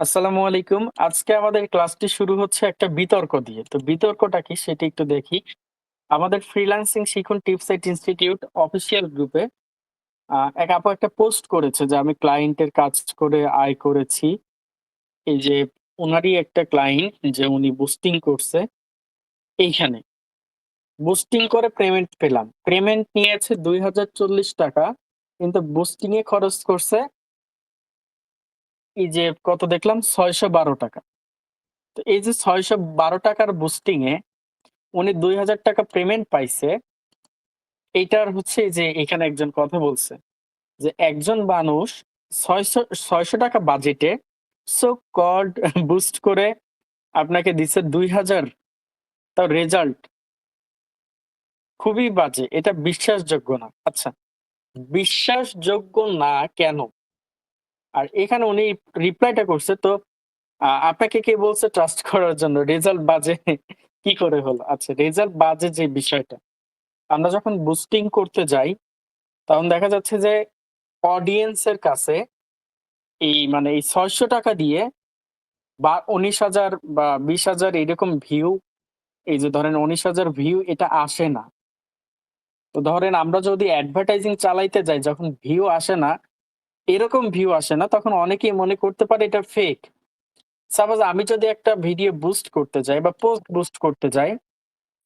আসসালামু আলাইকুম। আজকে আমাদের ক্লাসটি শুরু হচ্ছে একটা বিতর্ক দিয়ে। তো বিতর্কটা কি সেটি একটু দেখি। আমাদের ফ্রিল্যান্সিং শিখুন টিপসাইট ইনস্টিটিউট অফিসিয়াল গ্রুপে এক আপু একটা পোস্ট করেছে যে, আমি ক্লায়েন্টের কাজ করে আয় করেছি। এই যে ওনারই একটা ক্লায়েন্ট যে, উনি বুস্টিং করছে এইখানে। বুস্টিং করে পেমেন্ট পেলাম। পেমেন্ট নিয়েছে ৳২০৪০ কিন্তু বুস্টিং এ খরচ করছে এই যে কত দেখলাম ৳৬১২ তো এই যে ৳৬১২ র বুস্টিং এ উনি ৳২০০০ পেমেন্ট পাইছে। এইটার হচ্ছে যে এখানে একজন কথা বলছে যে একজন মানুষ ছয়শো ৳৬০০ বাজেটে সো কল্ড বুস্ট করে আপনাকে দিচ্ছে দুই হাজার তার রেজাল্ট খুবই বাজে। এটা বিশ্বাসযোগ্য না। আচ্ছা, বিশ্বাসযোগ্য না কেন? আর এখানে উনি রিপ্লাইটা করছে তো আপনাকে কে বলছে ট্রাস্ট করার জন্য? রেজাল্ট বাজে কি করে হলো? আচ্ছা রেজাল্ট বাজে যে বিষয়টা। আমরা যখন বুস্টিং করতে যাই তখন দেখা যাচ্ছে যে অডিয়েন্স এর কাছে এই মানে এই ৳৬০০ দিয়ে বা ১৯,০০০ বা ২০,০০০ এরকম ভিউ এই যে ধরেন ১৯,০০০ ভিউ এটা আসে না। তো ধরেন আমরা যদি অ্যাডভার্টাইজিং চালাইতে যাই যখন ভিউ আসে না, এরকম ভিউ আসে না তখন অনেকেই মনে করতে পারে এটা ফেক। সাপোজ আমি যদি একটা ভিডিও বুস্ট করতে যাই বা পোস্ট বুস্ট করতে যাই,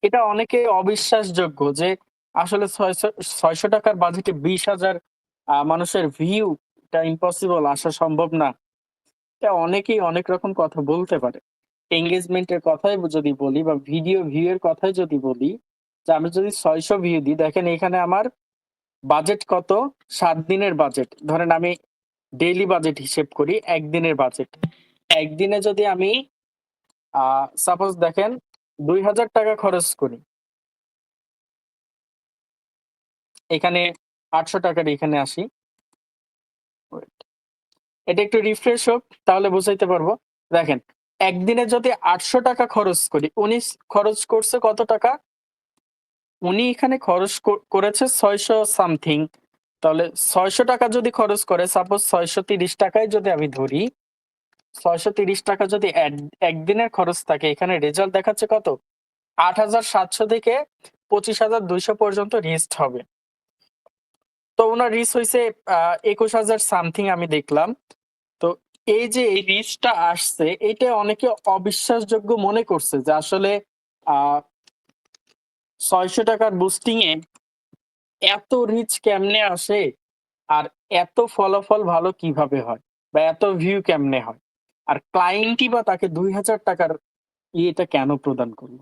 এটা অনেকে অবিশ্বাসযোগ্য যে আসলে ছয়শো ৳৬০০ র বাজেটে ২০,০০০ আ মানুষের ভিউ এটা ইম্পসিবল আসা সম্ভব না। এটা অনেকেই অনেক রকম কথা বলতে পারে। এনগেজমেন্ট এর কথাই যদি বলি বা ভিডিও ভিউ এর কথাই যদি বলি, যে আমি যদি ৬০০ ভিউ দিই দেখেন এখানে আমার বাজেট কত? সাত দিনের বাজেট। ধরেন আমি ডেইলি বাজেট হিসেব করি একদিনের বাজেট। একদিনে যদি আমি সাপোজ দেখেন ৳২০০০ খরচ করি। এখানে আটশো টাকার এখানে আসি। এটা একটু রিফ্রেশ হোক তাহলে বুঝাইতে পারব। দেখেন, একদিনে যদি ৳৮০০ খরচ করি, উনি খরচ করছে কত টাকা? উনি এখানে খরচ করেছে ৬০০ সামথিং। তাহলে ৳৬০০ যদি খরচ করে সাপোজ ছয়শো তিরিশ টাকায় যদি আমি ধরি, ৳৬৩০ যদি এড একদিনের খরচ থাকে এখানে রেজাল্ট দেখাচ্ছে কত? ৮৭০০ থেকে ২৫২০০ পর্যন্ত রিস্ট হবে। তো ওনার রিচ হইছে আ ২১,০০০ সামথিং আমি দেখলাম। তো এই যে এই রিচটা আসছে এটা অনেকে অবিশ্বাসযোগ্য মনে করছে যে আসলে আ ৳৬০০ র বুস্টিং এ এত রিচ কেমনে আসে? আর এত ফলাফল ভালো কীভাবে হয়? বা এত ভিউ কেমনে হয়? আর ক্লায়েন্টই বা তাকে দুই হাজার টাকার ইয়েটা কেন প্রদান করল?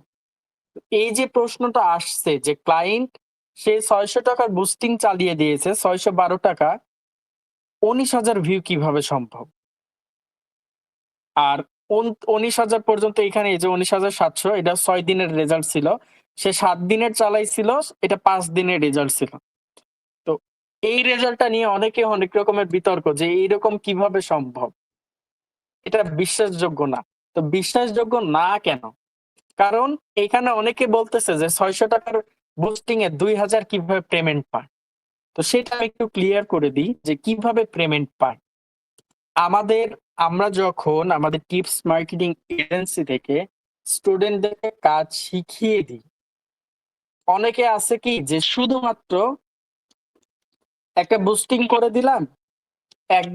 এই যে প্রশ্নটা আসছে যে ক্লায়েন্ট সে ৳৬০০ টাকার বুস্টিং চালিয়ে দিয়েছে ৳৬১২ ১৯,০০০ ভিউ কীভাবে সম্ভব? আর উন ১৯,০০০ পর্যন্ত এখানে এই যে ১৯,৭০০ এটা ছয় দিনের রেজাল্ট ছিল। সে সাত দিনের চালাইছিল, এটা পাঁচ দিনের রেজাল্ট ছিল। তো এই রেজাল্টটা নিয়ে অনেকে অনেক রকমের বিতর্ক যে এইরকম কীভাবে সম্ভব? এটা বিশ্বাসযোগ্য না। তো বিশ্বাসযোগ্য না কেন? কারণ এখানে অনেকে বলতেছে যে ৳৬০০ টাকার বুস্টিং এ ২০০০ কীভাবে পেমেন্ট পায়? তো সেটা আমি একটু ক্লিয়ার করে দিই যে কীভাবে পেমেন্ট পায়। আমাদের আমরা যখন আমাদের টিপস মার্কেটিং এজেন্সি থেকে স্টুডেন্টদেরকে কাজ শিখিয়ে দিই অনেকে আছে কি যে শুধুমাত্র একটা বুস্টিং করে দিলাম। $১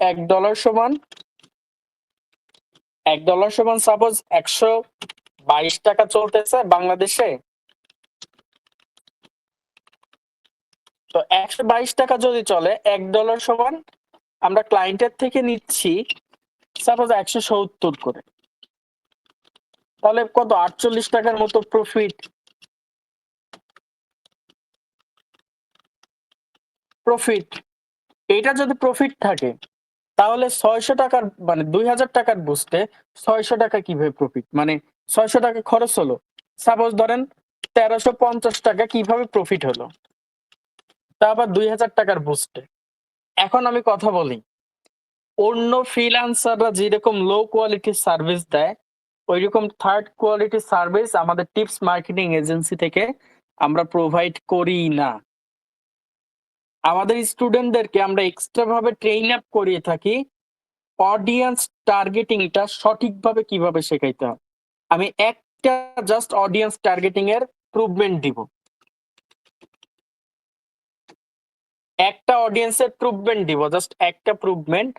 $১ সমান, এক ডলার সমান সাপোজ ৳১২২ চলতেছে বাংলাদেশে। তো ৳১২২ যদি চলে, এক ডলার সমান আমরা ক্লায়েন্টের থেকে নিচ্ছি সাপোজ ১৭০ করে। তাহলে কত আটচল্লিশ টাকার মতো প্রফিট। প্রফিট। এটা যদি প্রফিট থাকে তাহলে ৳৬০০ টাকার মানে ৳২০০০ র বুস্টে ৳৬০০ কীভাবে প্রফিট? মানে ৳৬০০ খরচ হলো। সাপোজ ধরেন ৳১৩৫০ কীভাবে প্রফিট হলো? তা আবার দুই হাজার টাকার বুঝতে এখন আমি কথা বলি। অন্য ফ্রিল্যান্সাররা যেরকম লো কোয়ালিটির সার্ভিস দেয়, ঐরকম থার্ড কোয়ালিটির সার্ভিস আমাদের টিপস মার্কেটিং এজেন্সি থেকে আমরা প্রোভাইড করি না। আমাদের স্টুডেন্টদেরকে আমরা এক্সট্রা ভাবে ট্রেইন আপ করিয়ে থাকি অডিয়েন্স টার্গেটিংটা সঠিকভাবে কীভাবে শেখাইতে হয়। আমি একটা জাস্ট অডিয়েন্স টার্গেটিং এর প্রুভমেন্ট দিব। একটা অডিয়েন্সের প্রুভমেন্ট দিব জাস্ট একটা প্রুভমেন্ট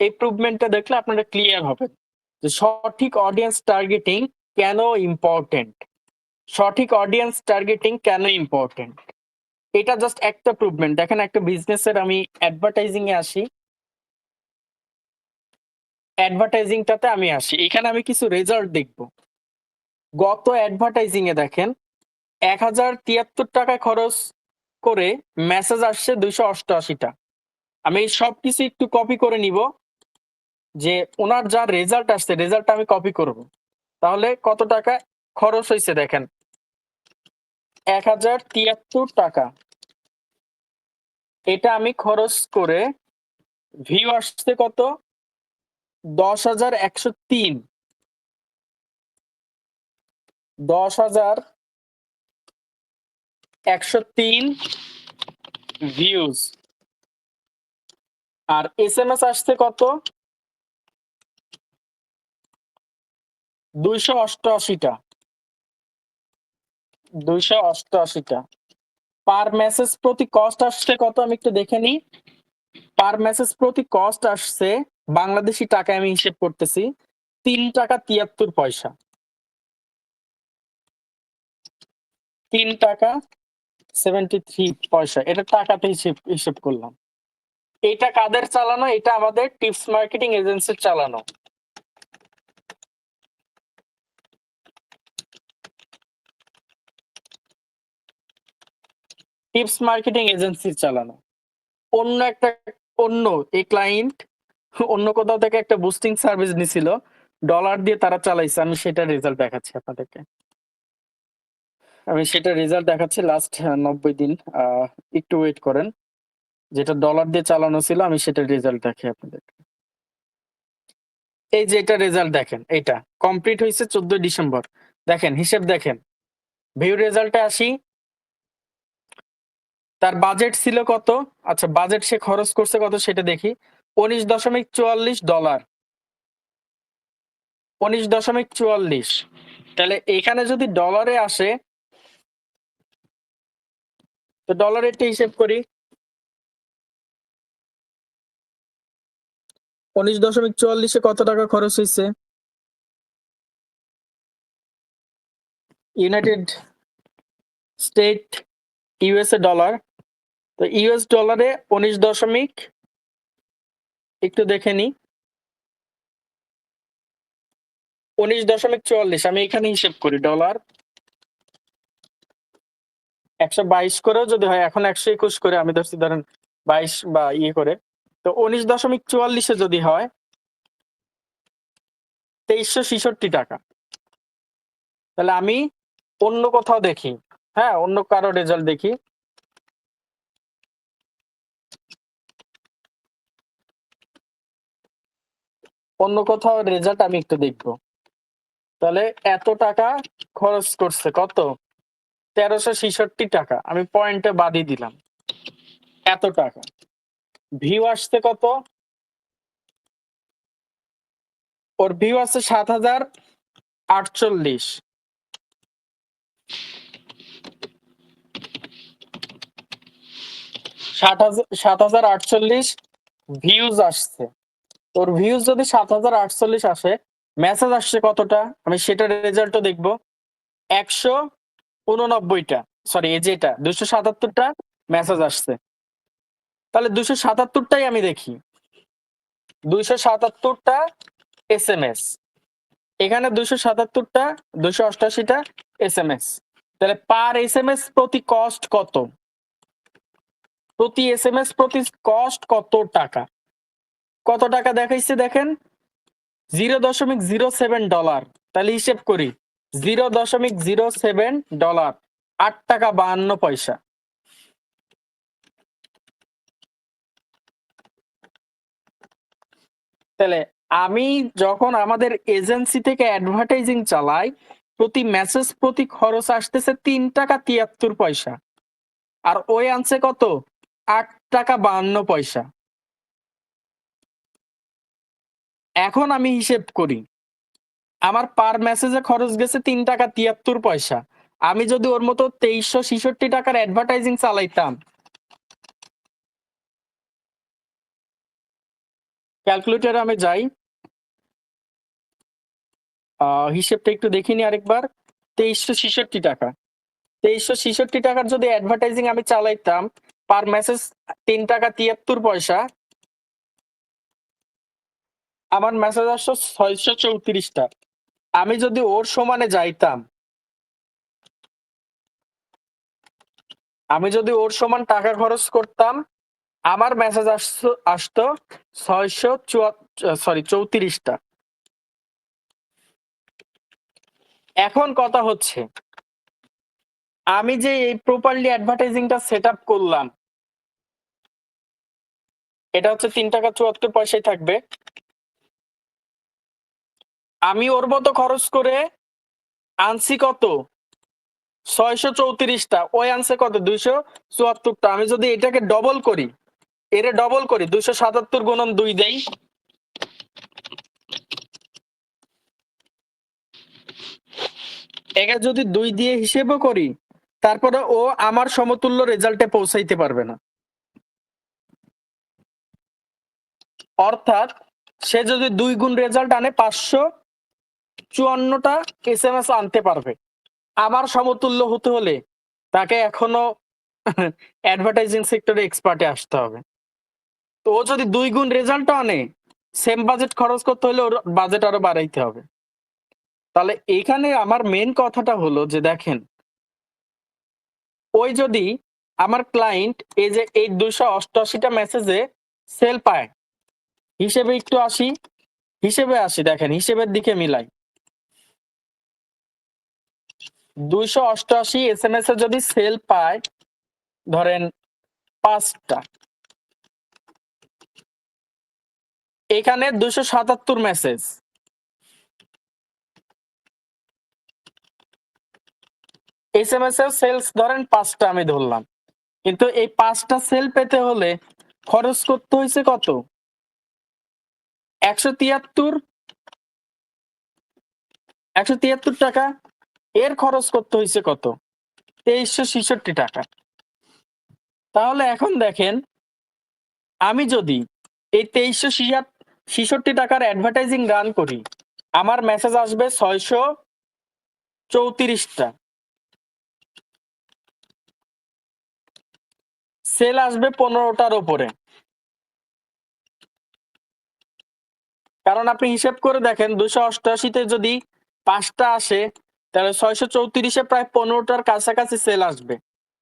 এই প্রুভমেন্টটা দেখলে আপনারা ক্লিয়ার হবে যে সঠিক অডিয়েন্স টার্গেটিং কেন ইম্পর্টেন্ট সঠিক অডিয়েন্স টার্গেটিং কেন ইম্পর্টেন্ট এটা জাস্ট একটা প্রুভমেন্ট দেখেন, একটা বিজনেসের আমি অ্যাডভার্টাইজিং এ আসি। অ্যাডভার্টাইজিংটাতে আমি আসি। এখানে আমি কিছু রেজাল্ট দেখব। গত অ্যাডভার্টাইজিং এ দেখেন, এক হাজার তিয়াত্তর টাকা খরচ করে মেসেজ আসছে দুইশো অষ্টআশিটা। আমি সব কিছু একটু কপি করে নিব। যে ওনার যা রেজাল্ট আসছে রেজাল্টটা আমি কপি করব। তাহলে কত টাকা খরচ হয়েছে দেখেন? এক হাজার তিয়াত্তর টাকা। এটা আমি খরচ করে ভিউ আসছে কত? দশ হাজার একশো তিন। দশ হাজার একশো তিন ভিউজ আর এস এম এস আসছে কত? দুইশো অষ্টআশিটা। দুইশো অষ্টআশিটা। পার মেসেজ প্রতি কস্ট আসছে কত? আমি একটু দেখে নিই। পার মেসেজ প্রতি কস্ট আসছে বাংলাদেশি টাকায় আমি হিসেব করতেছি তিন টাকা তিয়াত্তর পয়সা। তিন টাকা সেভেন্টি থ্রি পয়সা। এটা টাকাতে হিসেব হিসেব করলাম। এটা কাদের চালানো? এটা আমাদের টিপস মার্কেটিং এজেন্সির চালানো। টিপস মার্কেটিং এজেন্সি চালানো। অন্য একটা, অন্য এই ক্লায়েন্ট, অন্য কোথাও থেকে একটা বুস্টিং সার্ভিস নিছিল ডলার দিয়ে তারা চালাইছে। আমি সেটা রেজাল্ট দেখাচ্ছি আপনাদেরকে। আমি সেটা রেজাল্ট দেখাচ্ছি লাস্ট নব্বই দিন। একটু ওয়েট করেন। যেটা ডলার দিয়ে চালানো ছিল, আমি সেটা রেজাল্ট দেখি আপনাদেরকে। এই যে এটা রেজাল্ট দেখেন, এটা কমপ্লিট হয়েছে চোদ্দই ডিসেম্বর। দেখেন, হিসেব দেখেন। ভিউ রেজাল্টে আসি তার বাজেট ছিল কত? আচ্ছা বাজেট সে খরচ করছে কত সেটা দেখি। উনিশ দশমিক চুয়াল্লিশ ডলার উনিশ দশমিক চুয়াল্লিশ। তাহলে এখানে যদি ডলারে আসে, তো ডলার একটা হিসেব করি। উনিশ দশমিক চুয়াল্লিশে কত টাকা খরচ হয়েছে ইউনাইটেড স্টেট ইউএসএ ডলার তো ইউএস ডলারে উনিশ দশমিক, একটু দেখে নি উনিশ দশমিক চুয়াল্লিশ, আমি এখানে হিসেব করি ডলার একশো বাইশ করেও যদি হয়, এখন একশো একুশ করে, আমি ধরছি ধরেন বাইশ বা ইয়ে করে। তো উনিশ দশমিক চুয়াল্লিশে যদি হয়, তেইশশো ছেষট্টি টাকা। তাহলে আমি অন্য কোথাও দেখি হ্যাঁ অন্য কারও রেজাল্ট দেখি। অন্য কোথাও রেজাল্ট আমি একটু দেখব। তাহলে এত টাকা খরচ করছে, কত? তেরোশো ছেষট্টি টাকা, আমি পয়েন্টে বাদই দিলাম। এত টাকা। ভিউ আসছে কত? ওর ভিউ আছে সাত হাজার আটচল্লিশ। সাত হাজার সাত হাজার আটচল্লিশ ভিউজ আসছে। তোর ভিউজ যদি সাত হাজার আটচল্লিশ আসে মেসেজ আসছে কতটা? আমি সেটার রেজাল্টও দেখব। একশো উননব্বইটা। সরি এই যেটা দুশো সাতাত্তরটা মেসেজ আসছে। তাহলে দুশো সাতাত্তরটাই আমি দেখি। দুইশো সাতাত্তরটা এস এম এস এখানে দুশো সাতাত্তরটা দুশো অষ্টাশিটা এস এম এস তাহলে পার এস এম এস প্রতি কস্ট কত? প্রতি এস এম এস প্রতি কস্ট কত টাকা? কত টাকা দেখাইছে দেখেন? জিরো দশমিক জিরো সেভেন ডলার। তাহলে হিসেব করি, জিরো দশমিক জিরো সেভেন ডলার, আট টাকা বাহান্ন পয়সা। তাহলে আমি যখন আমাদের এজেন্সি থেকে অ্যাডভার্টাইজিং চালাই, প্রতি মেসেজ প্রতি খরচ আসতেছে তিন টাকা তিয়াত্তর পয়সা। আর ওই আনছে কত? আট টাকা বাহান্ন পয়সা। এখন আমি হিসেব করি, আমার পার মেসেজে খরচ গেছে তিন টাকা তিয়াত্তর পয়সা। আমি যদি ওর মতো তেইশশো ছিষট্টি টাকার অ্যাডভার্টাইজিং চালাইতাম ক্যালকুলেটরে আমি যাই হিসেবটা একটু দেখিনি আরেকবার, তেইশশো ছিষট্টি টাকা। তেইশশো ছিষট্টি টাকার যদি অ্যাডভার্টাইজিং আমি চালাইতাম পার মেসেজ তিন টাকা তিয়াত্তর পয়সা আমার মেসেজ আসছো ছয়শো চৌত্রিশটা। আমি যদি ওর সমানে যাইতাম, আমি যদি ওর সমান টাকা খরচ করতাম, আমার মেসেজ আসতো আসতো ছয়শো সরি চৌত্রিশটা। এখন কথা হচ্ছে, আমি যে এই প্রপারলি অ্যাডভার্টাইজিংটা সেট আপ করলাম, এটা হচ্ছে তিন টাকা চুয়াত্তর পয়সায় থাকবে। আমি ওর মতো খরচ করে আনছি কত? ছয়শো চৌত্রিশটা। ওই আনছে কত? দুইশো চুয়াত্তরটা। আমি যদি এটাকে ডবল করি, এরে ডবল করি, দুইশো সাতাত্তর গুণন দুই দেই। একে যদি দুই দিয়ে হিসেবও করি, তারপরে ও আমার সমতুল্য রেজাল্টে পৌঁছাইতে পারবে না। অর্থাৎ সে যদি দুই গুণ রেজাল্ট আনে পাঁচশো চুয়ান্নটা এস এম এস আনতে পারবে। আমার সমতুল্য হতে হলে তাকে এখনও অ্যাডভার্টাইজিং সেক্টরে এক্সপার্টে আসতে হবে। তো ও যদি দুই গুণ রেজাল্ট আনে সেম বাজেট খরচ করতে হলে ওর বাজেট আরও বাড়াইতে হবে। তাহলে এখানে আমার মেন কথাটা হলো যে দেখেন, ওই যদি আমার ক্লায়েন্ট এই যে এই দুইশো অষ্টআশিটা মেসেজে সেল পায়, হিসেবে একটু আসি, হিসেবে আসি, দেখেন হিসেবের দিকে মিলাই। দুইশো অষ্টআশি এস এম এস এ যদি সেল পায়, ধরেন পাঁচটা। এখানে দুইশো সাতাত্তর মেসেজ এস এম এস এর সেলস ধরেন পাঁচটা আমি ধরলাম। কিন্তু এই পাঁচটা সেল পেতে হলে খরচ করতে হয়েছে কত? একশো তিয়াত্তর। একশো তিয়াত্তর টাকা। এর খরচ করতে হয়েছে কত? তেইশশো ছিষট্টি টাকা। তাহলে এখন দেখেন, আমি যদি এই তেইশশো ছিষট্টি টাকার অ্যাডভার্টাইজিং রান করি, আমার মেসেজ আসবে ছয়শো চৌত্রিশটা। সেল আসবে পনেরোটার ওপরে কারণ আপনি হিসেব করে দেখেন, দুশো অষ্টআশিতে যদি পাঁচটা আসে তাহলে ছয়শো চৌত্রিশে প্রায় পনেরোটার কাছাকাছি সেল আসবে।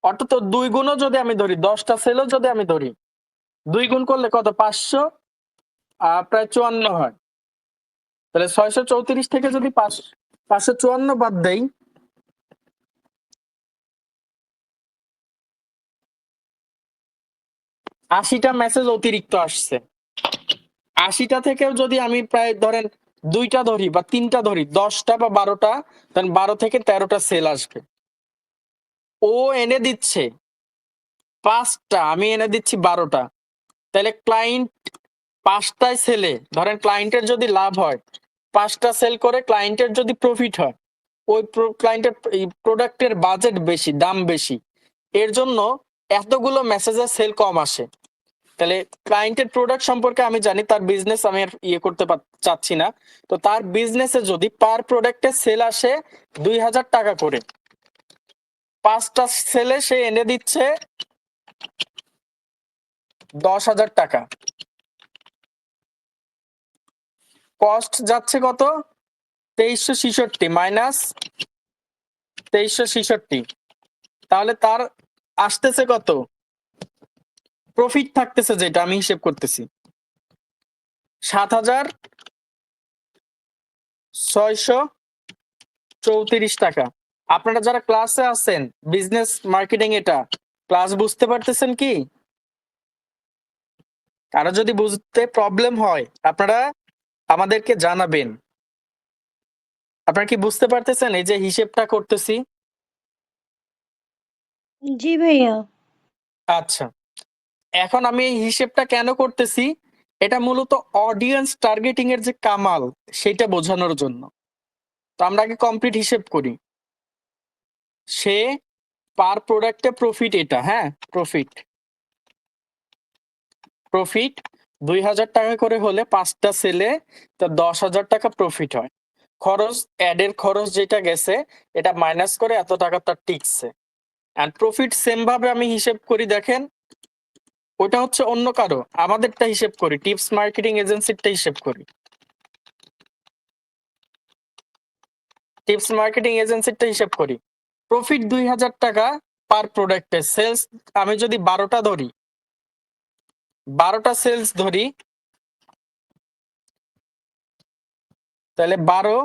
অর্থাৎ দুই গুণও যদি আমি ধরি, দশটা সেলও যদি আমি ধরি, দুই গুণ করলে কত? পাঁচশো প্রায় চুয়ান্ন হয়। তাহলে ছয়শো চৌত্রিশ থেকে যদি পাঁচ, পাঁচশো চুয়ান্ন বাদ দেই, আশিটা মেসেজ অতিরিক্ত আসছে। আশিটা থেকেও যদি আমি প্রায় ধরেন দুইটা ধরি বা তিনটা ধরি, দশটা বা বারোটা তাহলে বারো থেকে তেরোটা সেল আসবে। ও এনে দিচ্ছে পাঁচটা, আমি এনে দিচ্ছি বারোটা। তাহলে ক্লায়েন্ট পাঁচটায় সেলে ধরেন ক্লায়েন্টের যদি লাভ হয়, পাঁচটা সেল করে ক্লায়েন্টের যদি প্রফিট হয়, ওই ক্লায়েন্টের প্রোডাক্টের বাজেট বেশি, দাম বেশি, এর জন্য এতগুলো মেসেজের সেল কম আসে। তাহলে ক্লায়েন্টের প্রোডাক্ট সম্পর্কে আমি জানি, তার বিজনেস আমি ইয়ে করতে চাচ্ছি না। তো তার বিজনেসে যদি পার প্রোডাক্টের সেল আসে দুই হাজার টাকা করে, পাঁচটা সেলে সে এনে দিচ্ছে দশ হাজার টাকা। কস্ট যাচ্ছে কত? তেইশশো ছিষট্টি মাইনাস তেইশশো ছিষট্টি। তাহলে তার আসতেছে কত? প্রফিট থাকতেছে যেটা আমি হিসেব করতেছি। সাত হাজার ছয়শো চৌত্রিশ টাকা। আপনারা যারা ক্লাসে আছেন বিজনেস মার্কেটিং এটা ক্লাস বুঝতে পারতেছেন কি? কারও যদি বুঝতে প্রবলেম হয় আপনারা আমাদেরকে জানাবেন। আপনারা কি বুঝতে পারতেছেন এই যে হিসেবটা করতেছি? জি ভাইয়া। আচ্ছা। এখন আমি এই হিসেবটা কেন করতেছি? এটা মূলত অডিয়েন্স টার্গেটিং এর যে কামাল সেটা বোঝানোর জন্য। তো আমরা আগে কমপ্লিট হিসেব করি। সে পার প্রোডাক্টে প্রফিট এটা হ্যাঁ? প্রফিট প্রফিট দুই হাজার টাকা করে হলে পাঁচটা সেলে তার দশ হাজার টাকা প্রফিট হয়। খরচ অ্যাডের খরচ যেটা গেছে, এটা মাইনাস করে এত টাকা তার টিকছে। অ্যান্ড প্রফিট সেম ভাবে আমি হিসেব করি, দেখেন ওটা হচ্ছে অন্য কারও। আমাদেরটা হিসেব করি, টিপস মার্কেটিং এজেন্সিরটা হিসেব করি। টিপস মার্কেটিং এজেন্সিরটা হিসেব করি। প্রফিট দুই হাজার টাকা পার প্রোডাক্টে। সেলস, আমি যদি বারোটা ধরি, বারোটা সেলস ধরি, তাহলে বারো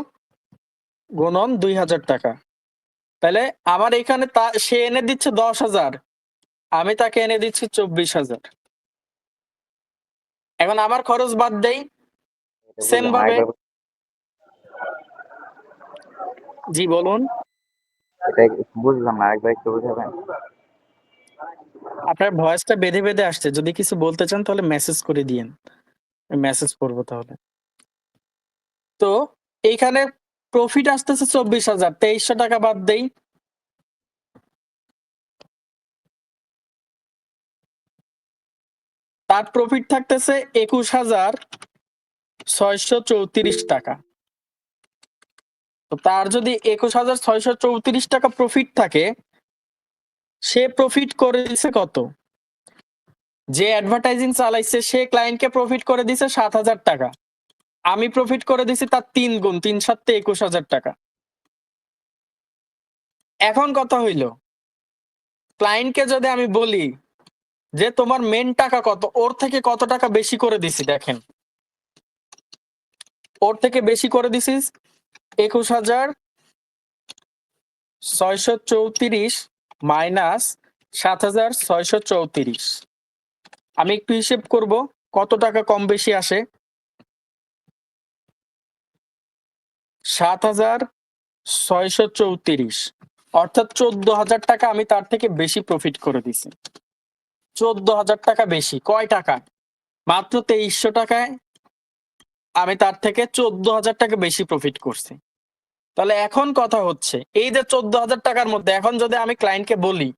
গুণন দুই হাজার টাকা। তাহলে আমার এখানে তা, সে এনে দিচ্ছে দশ হাজার। আমি তাকে এনে দিচ্ছি চব্বিশ হাজার। এখন আমার খরচ বাদ দেই Same ভাবে। জি বলুন। বুঝলাম না একবার একটু বুঝাবেন। আপনার ভয়েসটা বেঁধে বেঁধে আসছে যদি কিছু বলতে চান তাহলে মেসেজ করে দিয়েন। মেসেজ করব তাহলে। তো এইখানে প্রফিট আসতেছে চব্বিশ হাজার তেইশশো টাকা বাদ দেই। তার প্রফিট থাকতেছে একুশ হাজার ছয়শো চৌত্রিশ টাকা। তো তার যদি একুশ হাজার ছয়শো চৌত্রিশ টাকা প্রফিট থাকে, সে প্রফিট করে দিছে কত? যে অ্যাডভার্টাইজিং চালাইছে, সে ক্লায়েন্টকে প্রফিট করে দিছে সাত হাজার টাকা। আমি প্রফিট করে দিছি তার তিন গুণ, তিন সাতে একুশ হাজার টাকা। এখন কথা হইল ক্লায়েন্টকে যদি আমি বলি যে তোমার মেন টাকা কত? ওর থেকে কত টাকা বেশি করে দিছি, দেখেন। ওর থেকে বেশি করে দিছিস একুশ হাজার ছয়শো চৌত্রিশ মাইনাস সাত হাজার ছয়শো চৌত্রিশ। আমি একটু হিসেব করব, কত টাকা কম বেশি আসে? সাত হাজার ছয়শো চৌত্রিশ। অর্থাৎ চোদ্দ হাজার টাকা আমি তার থেকে বেশি প্রফিট করে দিছি। চোদ্দ হাজার টাকা বেশি। কয় টাকা? মাত্র তেইশশো টাকায় আমি তার থেকে চোদ্দ হাজার টাকা বেশি প্রফিট করছি। তাহলে এখন কথা হচ্ছে, এই যে চোদ্দ হাজার টাকার মধ্যে, এখন যদি আমি ক্লায়েন্টকে বলি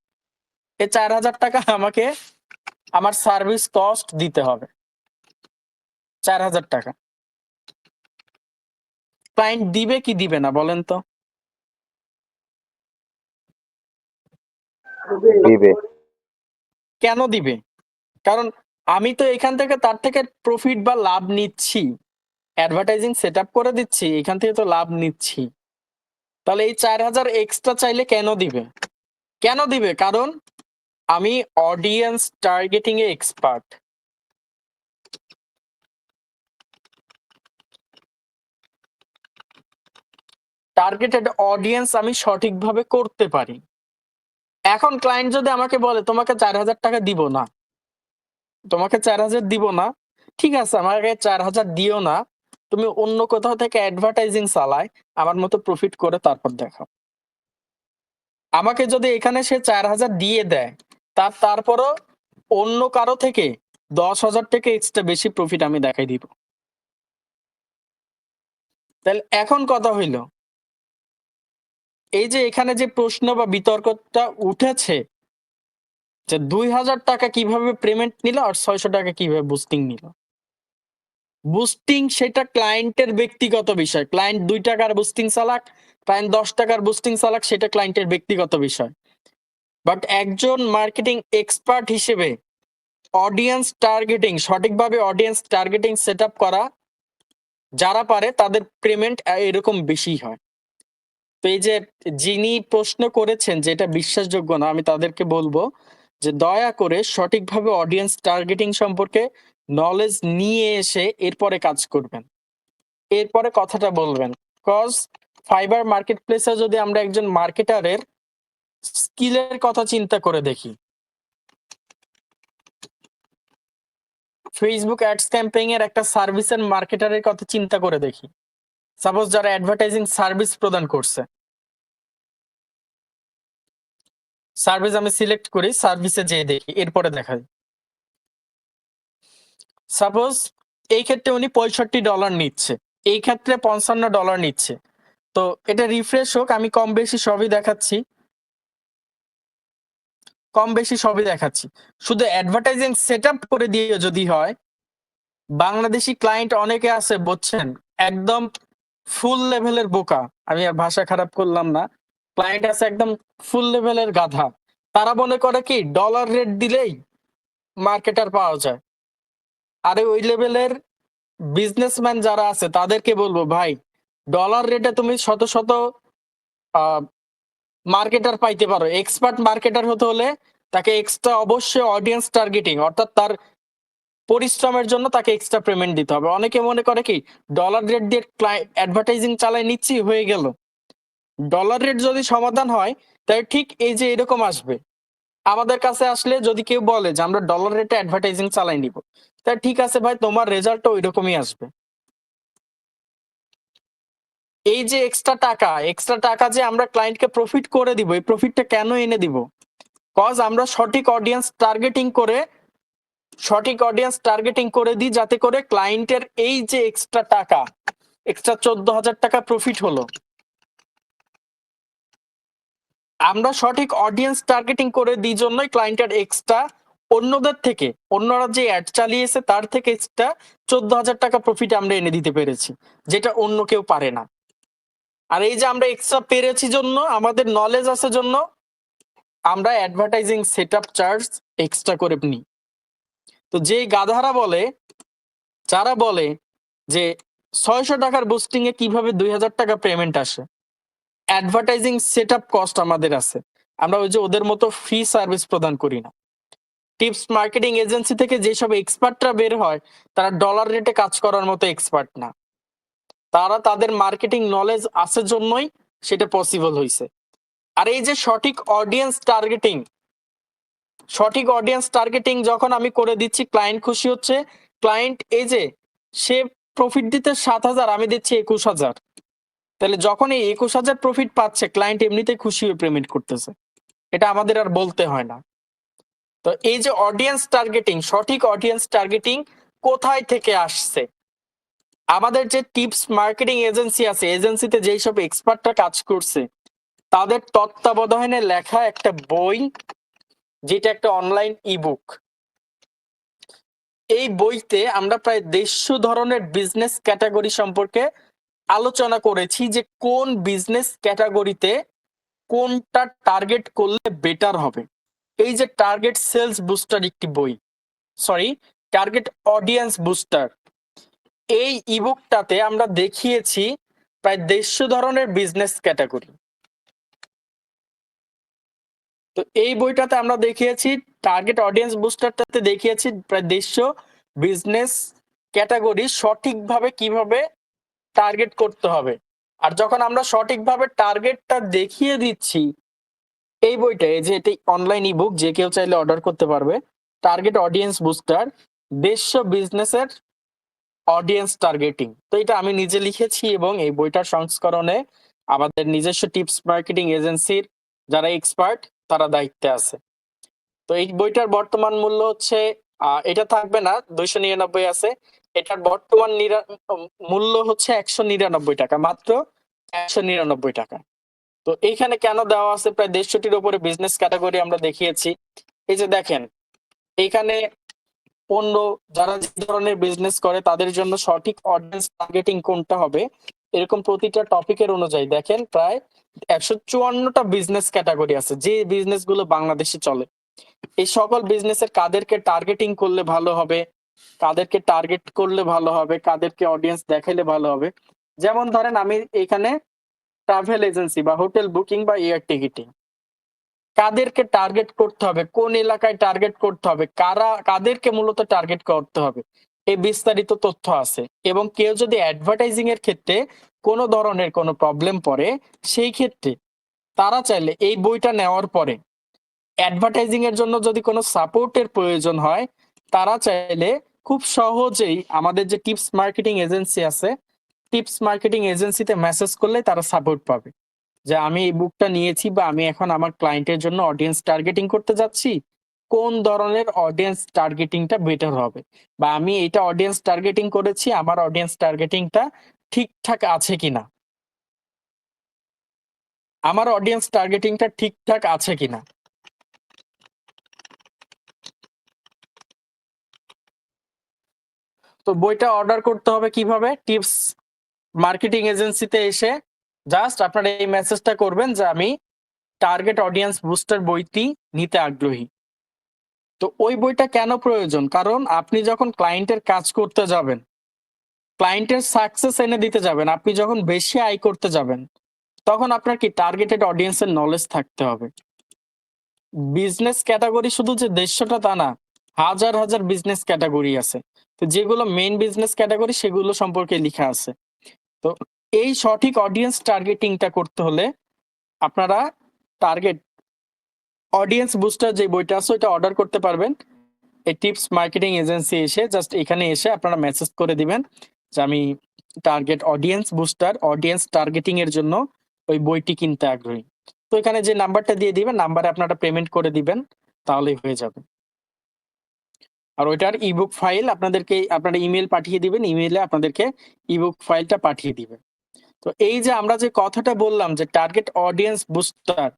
এই চার হাজার টাকা আমাকে আমার সার্ভিস কস্ট দিতে হবে। চার হাজার টাকা। ক্লায়েন্ট দিবে কি দিবে না, বলেন তো? দিবে। কেন দিবে? কারণ আমি তো এখান থেকে তার থেকে প্রফিট বা লাভ নিচ্ছি। অ্যাডভার্টাইজিং সেট করে দিচ্ছি, এখান থেকে তো লাভ নিচ্ছি। তাহলে এই চার হাজার এক্সট্রা চাইলে কেন দিবে? কেন দিবে? কারণ আমি অডিয়েন্স টার্গেটিং এ এক্সপার্ট টার্গেটেড অডিয়েন্স আমি সঠিকভাবে করতে পারি। এখন ক্লায়েন্ট যদি আমাকে বলে, তোমাকে চার হাজার টাকা দিব না। তোমাকে চার হাজার দিব না। ঠিক আছে, আমাকে চার হাজার দিও না। তুমি অন্য কোথাও থেকে অ্যাডভার্টাইজিং চালায়, আমার মতো প্রফিট করে তারপর দেখাও। আমাকে যদি এখানে সে চার হাজার দিয়ে দেয় তার তারপরও অন্য কারও থেকে দশ হাজার থেকে এক্সট্রা বেশি প্রফিট আমি দেখাই দিব। তাহলে এখন কথা হইল এই যে এখানে যে প্রশ্ন বা বিতর্কটা উঠেছে, যে দুই হাজার টাকা কীভাবে পেমেন্ট নিল আর ছয়শো টাকা কীভাবে বুস্টিং নিল? বুস্টিং সেটা ক্লায়েন্টের ব্যক্তিগত বিষয়। ক্লায়েন্ট দুই টাকার বুস্টিং চালাক ক্লায়েন্ট দশ টাকার বুস্টিং চালাক, সেটা ক্লায়েন্টের ব্যক্তিগত বিষয়। বাট একজন মার্কেটিং এক্সপার্ট হিসেবে অডিয়েন্স টার্গেটিং সঠিকভাবে অডিয়েন্স টার্গেটিং সেট করা, যারা পারে তাদের পেমেন্ট এরকম বেশি হয়। যে যিনি প্রশ্ন করেছেন যে এটা বিশ্বাসযোগ্য না, আমি তাদেরকে বলব যে দয়া করে সঠিকভাবে অডিয়েন্স টার্গেটিং সম্পর্কে নলেজ নিয়ে এসে এরপরে কাজ করবেন। এরপরে কথাটা বলবেন। কজ ফাইবার মার্কেট প্লেসে যদি আমরা একজন মার্কেটারের স্কিলের কথা চিন্তা করে দেখি। ফেসবুক অ্যাডস ক্যাম্পেইন এর একটা সার্ভিসের মার্কেটারের কথা চিন্তা করে দেখি। সাপোজ যারা অ্যাডভার্টাইজিং সার্ভিস প্রদান করছে। সার্ভিস আমি সিলেক্ট করি সার্ভিসে যেয়ে দেখি, এরপরে দেখাই। সাপোজ এই ক্ষেত্রে উনি পঁয়ষট্টি ডলার নিচ্ছে, এই ক্ষেত্রে পঞ্চান্ন ডলার নিচ্ছে। তো এটা রিফ্রেশ হোক, আমি কম বেশি সবই দেখাচ্ছি। কম বেশি সবই দেখাচ্ছি। শুধু অ্যাডভার্টাইজিং সেট করে দিয়ে যদি হয়, বাংলাদেশি ক্লায়েন্ট অনেকে আছে, বুঝছেন? একদম ফুল লেভেলের বোকা। আমি আর ভাষা খারাপ করলাম না। ক্লায়েন্ট আছে একদম ফুল লেভেলের গাধা। তারা মনে করে কি ডলার রেট দিলেই মার্কেটার পাওয়া যায়। আরে ওই লেভেলের বিজনেসম্যান যারা আছে, তাদেরকে বলব, ভাই ডলার রেটে তুমি শত শত মার্কেটার পাইতে পারো। এক্সপার্ট মার্কেটার হতে হলে তাকে এক্সট্রা অবশ্যই অডিয়েন্স টার্গেটিং অর্থাৎ তার পরিশ্রমের জন্য তাকে এক্সট্রা পেমেন্ট দিতে হবে। অনেকে মনে করে কি ডলার রেট দিয়ে অ্যাডভার্টাইজিং চালাই নিচ্ছি, হয়ে গেল। ডলার রেট যদি সমাধান হয়, তাহলে ঠিক এই যে এরকম আসবে। আমাদের কাছে আসলে যদি কেউ বলে যে, আমরা ডলার রেটে অ্যাডভার্টাইজিং চালাই নিব তা ঠিক আছে ভাই, তোমার রেজাল্টও ওই রকমই আসবে। এই যে এক্সট্রা টাকা এক্সট্রা টাকা যে আমরা ক্লায়েন্টকে প্রফিট করে দিব, এই প্রফিটটা কেন এনে দিব? কজ আমরা সঠিক অডিয়েন্স টার্গেটিং করে সঠিক অডিয়েন্স টার্গেটিং করে দিই যাতে করে ক্লায়েন্টের এই যে এক্সট্রা টাকা এক্সট্রা চোদ্দ হাজার টাকা প্রফিট হলো। আমরা সঠিক অডিয়েন্স টার্গেটিং করে দিই জন্যই ক্লায়েন্টের এক্সট্রা অন্যদের থেকে, অন্যরা যে অ্যাড চালিয়েছে তার থেকে এক্সট্রা চোদ্দ হাজার টাকা প্রফিট আমরা এনে দিতে পেরেছি, যেটা অন্য কেউ পারে না। আর এই যে আমরা এক্সট্রা পেরেছি জন্য, আমাদের নলেজ আছে জন্য, আমরা advertising set up charge extra করে নিই। তো যেই গাধারা বলে যারা বলে যে ছয়শো টাকার বুস্টিং এ কীভাবে দুই হাজার টাকা পেমেন্ট আসে? অ্যাডভার্টাইজিং সেট আপ কস্ট আমাদের আছে। আমরা ওই যে ওদের মতো ফ্রি সার্ভিস প্রদান করি না। টিপস মার্কেটিং এজেন্সি থেকে যেসব এক্সপার্টরা বের হয়, তারা ডলার রেটে কাজ করার মতো এক্সপার্ট না। তারা তাদের মার্কেটিং নলেজ আছে জন্যই সেটা পসিবল হয়েছে আর এই যে সঠিক অডিয়েন্স টার্গেটিং সঠিক অডিয়েন্স টার্গেটিং যখন আমি করে দিচ্ছি ক্লায়েন্ট খুশি হচ্ছে। ক্লায়েন্ট এই যে, সে প্রফিট দিতে সাত হাজার, আমি দিচ্ছি একুশ হাজার। তাহলে যখন এই একুশ হাজার প্রফিট পাচ্ছে ক্লায়েন্ট এমনিতে খুশি হয়ে পেমেন্ট করতেছে। এটা আমাদের আর বলতে হয় না। তো এই যে অডিয়েন্স টার্গেটিং সঠিক অডিয়েন্স টার্গেটিং কোথায় থেকে আসছে? আমাদের যে টিপস মার্কেটিং এজেন্সি আছে এজেন্সিতে যেই সব এক্সপার্টরা কাজ করছে, তাদের তত্ত্বাবধানে লেখা একটা বই যেটা একটা অনলাইন ইবুক এই বইতে আমরা প্রায় দেড়শো ধরনের বিজনেস ক্যাটাগরি সম্পর্কে আলোচনা করেছি যে কোন বিজনেস ক্যাটাগরিতে কোনটা টার্গেট করলে বেটার হবে। এই যে টার্গেট সেলস বুস্টার একটি বই সরি টার্গেট অডিয়েন্স বুস্টার এই ইবুকটাতে আমরা দেখিয়েছি প্রায় দেড়শো ধরনের বিজনেস ক্যাটাগরি তো এই বইটাতে আমরা দেখিয়েছি টার্গেট অডিয়েন্স বুস্টারটাতে দেখিয়েছি প্রায় দেড়শো বিজনেস ক্যাটাগরি সঠিকভাবে কীভাবে টার্গেট করতে হবে। আর যখন আমরা সঠিকভাবে টার্গেটটা দেখিয়ে দিচ্ছি, এই বইটা যে এটি অনলাইন ইবুক যে কেউ চাইলে অর্ডার করতে পারবে টার্গেট অডিয়েন্স বুস্টার দেড়শো বিজনেসের অডিয়েন্স টার্গেটিং তো এটা আমি নিজে লিখেছি এবং এই বইটার সংস্করণে আমাদের নিজস্ব টিপস মার্কেটিং এজেন্সির যারা এক্সপার্ট তারা দায়িত্বে আছে। তো এই বইটার বর্তমান মূল্য হচ্ছে এটা থাকবে না, দুইশো নিরানব্বই আছে। এটার বর্তমান মূল্য হচ্ছে একশো নিরানব্বই টাকা, মাত্র একশো নিরানব্বই টাকা। তো এইখানে কেন দেওয়া আছে? প্রায় দেড়শোটির উপরে বিজনেস ক্যাটাগরি আমরা দেখিয়েছি। এই যে দেখেন, এইখানে অন্য যারা যে ধরনের বিজনেস করে, তাদের জন্য সঠিক অডিয়েন্স টার্গেটিং কোনটা হবে? এরকম প্রতিটা টপিকের অনুযায়ী, দেখেন প্রায় একশো চুয়ান্নটা বিজনেস ক্যাটাগরি আছে, যে বিজনেসগুলো বাংলাদেশে চলে। এই সকল বিজনেসের কাদেরকে টার্গেটিং করলে ভালো হবে, কাদেরকে টার্গেট করলে ভালো হবে, কাদেরকে অডিয়েন্স দেখাইলে ভালো হবে। যেমন ধরেন আমি এখানে ট্রাভেল এজেন্সি বা হোটেল বুকিং বা এয়ার টিকিটিং কাদেরকে টার্গেট করতে হবে, কোন এলাকায় টার্গেট করতে হবে, কারা, কাদেরকে মূলত টার্গেট করতে হবে। এই বিস্তারিত তথ্য আছে। এবং কেউ যদি অ্যাডভার্টাইজিং এর ক্ষেত্রে কোনো ধরনের কোনো প্রবলেম পড়ে, সেই ক্ষেত্রে তারা চাইলে এই বইটা নেওয়ার পরে অ্যাডভার্টাইজিং এর জন্য যদি কোনো সাপোর্টের প্রয়োজন হয়, তারা চাইলে খুব সহজেই আমাদের যে টিপস মার্কেটিং এজেন্সি আছে টিপস মার্কেটিং এজেন্সিতে মেসেজ করলে তারা সাপোর্ট পাবে। যে আমি এই বুকটা নিয়েছি বা আমি এখন আমার ক্লায়েন্টের জন্য অডিয়েন্স টার্গেটিং করতে যাচ্ছি কোন ধরনের অডিয়েন্স টার্গেটিংটা বেটার হবে? বা আমি এটা অডিয়েন্স টার্গেটিং করেছি, আমার অডিয়েন্স টার্গেটিংটা ঠিকঠাক আছে কিনা? আমার অডিয়েন্স টার্গেটিংটা ঠিকঠাক আছে কিনা? তো বইটা অর্ডার করতে হবে কীভাবে? টিপস মার্কেটিং এজেন্সিতে এসে জাস্ট আপনারা এই মেসেজটা করবেন যে আমি টার্গেট অডিয়েন্স বুস্টার বইটি নিতে আগ্রহী। তো ওই বইটা কেন প্রয়োজন? কারণ আপনি যখন ক্লায়েন্টের কাজ করতে যাবেন ক্লায়েন্টের সাকসেস এনে দিতে যাবেন, আপনি যখন বেশি আয় করতে যাবেন, তখন আপনার কি টার্গেটেড অডিয়েন্সের নলেজ থাকতে হবে। বিজনেস ক্যাটাগরি শুধু যে দেড়শোটা তা না, হাজার হাজার বিজনেস ক্যাটাগরি আছে। তো যেগুলো মেইন বিজনেস ক্যাটাগরি সেগুলো সম্পর্কে লেখা আছে। তো এই সঠিক অডিয়েন্স টার্গেটিংটা করতে হলে আপনারা টার্গেট অডিয়েন্স বুস্টার যে বইটা আছে, ওইটা অর্ডার করতে পারবেন। এই টিপস মার্কেটিং এজেন্সি এসে জাস্ট এখানে এসে আপনারা মেসেজ করে দিবেন যে আমি target audience booster audience targeting এর জন্য ওই বইটি কিনতে আগ্রহী। তো এখানে যে নাম্বারটা দিয়ে দিবেন নাম্বারে আপনারা পেমেন্ট করে দিবেন, তাহলেই হয়ে যাবে। আর ওইটার ইবুক ফাইল আপনাদেরকে, আপনারা ইমেল পাঠিয়ে দিবেন ইমেলে আপনাদেরকে ইবুক ফাইলটা পাঠিয়ে দিবেন। তো এই যে আমরা যে কথাটা বললাম যে target audience booster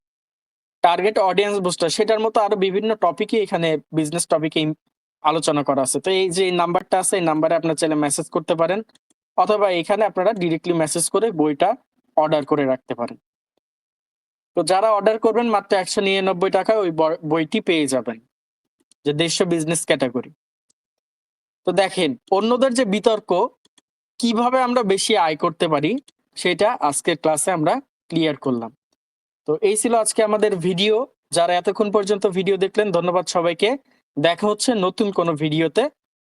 target audience booster সেটার মতো আরও বিভিন্ন টপিকই এখানে বিজনেস টপিকে আলোচনা করা আছে। তো এই যে নাম্বারটা আছে, এই নাম্বারে আপনার চাইলে মেসেজ করতে পারেন, অথবা এখানে আপনারা ডিরেক্টলি মেসেজ করে বইটা অর্ডার করে রাখতে পারেন। তো যারা অর্ডার করবেন, মাত্র একশো নিরানব্বই টাকায় ওই বইটি পেয়ে যাবেন, যে দেড়শো বিজনেস ক্যাটাগরি তো দেখেন, অন্যদের যে বিতর্ক, কীভাবে আমরা বেশি আয় করতে পারি, সেটা আজকের ক্লাসে আমরা ক্লিয়ার করলাম। তো এই ছিল আজকে আমাদের ভিডিও যারা এতক্ষণ পর্যন্ত ভিডিও দেখলেন, ধন্যবাদ সবাইকে। দেখা হচ্ছে নতুন কোনো ভিডিওতে